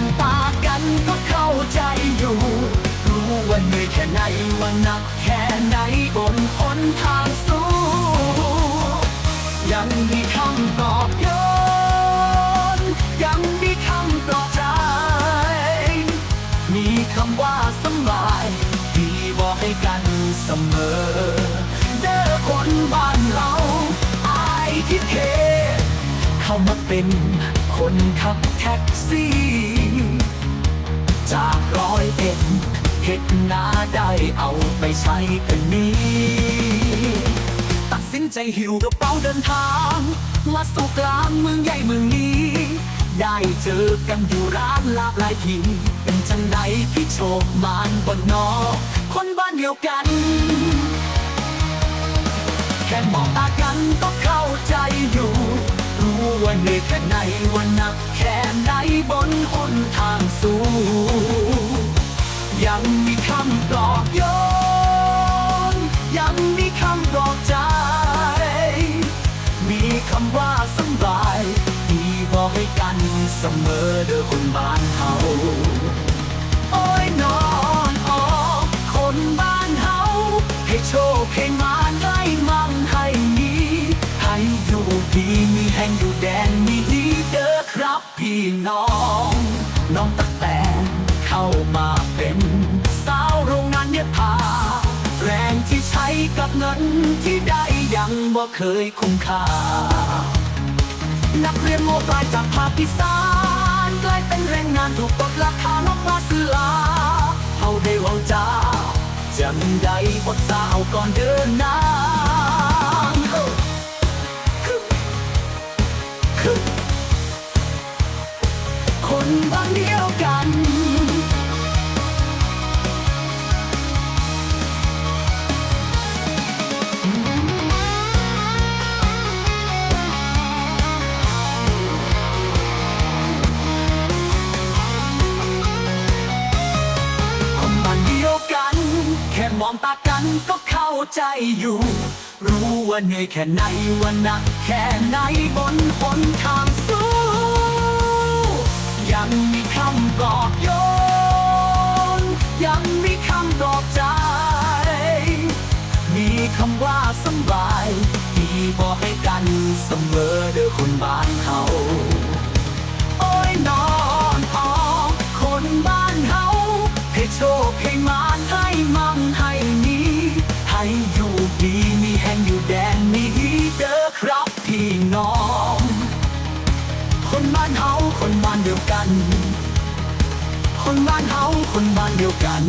องตากันก็เข้าใจอยู่ รู้ว่าเหนื่อยแค่ไหนว่าหนักแค่ไหนบนหนทางสู้ยังมีคำตอบโยนยังมีคำปลอบใจ มีคำว่าสบายที่บอกให้กันเสมอ เด้อคนบ้านเราอายที่เทเข้ามาเป็นคนขับแท็กซี่ จากร้อยเอ็ดเห็ดนาได้เอาไปใช้กันนี้ ตัดสินใจหิวกระเป๋าเดินทางมาสู่กลางเมืองใหญ่เมืองนี้ ได้เจอกันอยู่ร้านลากหลายทีเป็นจังไดพี่โชคมานบนนอคนบ้านเดียวกัน แค่มองตากันก็เข้า ว่าเหนื่อยแค่ไหนว่าหนักแค่ไหนบนหนทางสู้ยังมีคำปลอบโยนยังมีคำปลอบใจ มีคำว่าสบายที่บอกให้กันเสมอเด้อคนบ้านเฮาโอ้ยนอนออกคนบ้านเฮาให้โชคให้มาได้มั่งให้มีให้อยู่ดีมี ห่งอยู่แดนนี้เด้อครับพี่น้อง น้องตะแตนเข้ามาเป็น สาวโรงงานเย็บผ้าแรงที่ใช้กับเงินที่ได้ยังบ่เคยคุ้มค่า นักเรียนโมปลายจากภาคอีสานกลายเป็นแรงงานถูกกดราคานกมาซื้อลาเฮาได้เว่าจ้าจำได้บทสาวก่อนเดินหน้า คนบางเดียวกันคนบ้านเดียวกันแค่มองตากันก็เข้าใจอยู่ รู้ว่าเหนื่อยแค่ไหนว่าหนักแค่ไหนบนหนทางสู้ ยังมีคำปลอบโยน ยังมีคำปลอบใจ มีคำว่าสบาย ที่บอกให้กันเสมอเด้อคนบ้านเขา คนบ้านเดียวกัน คนบ้านเฮาคนบ้านเดียวกัน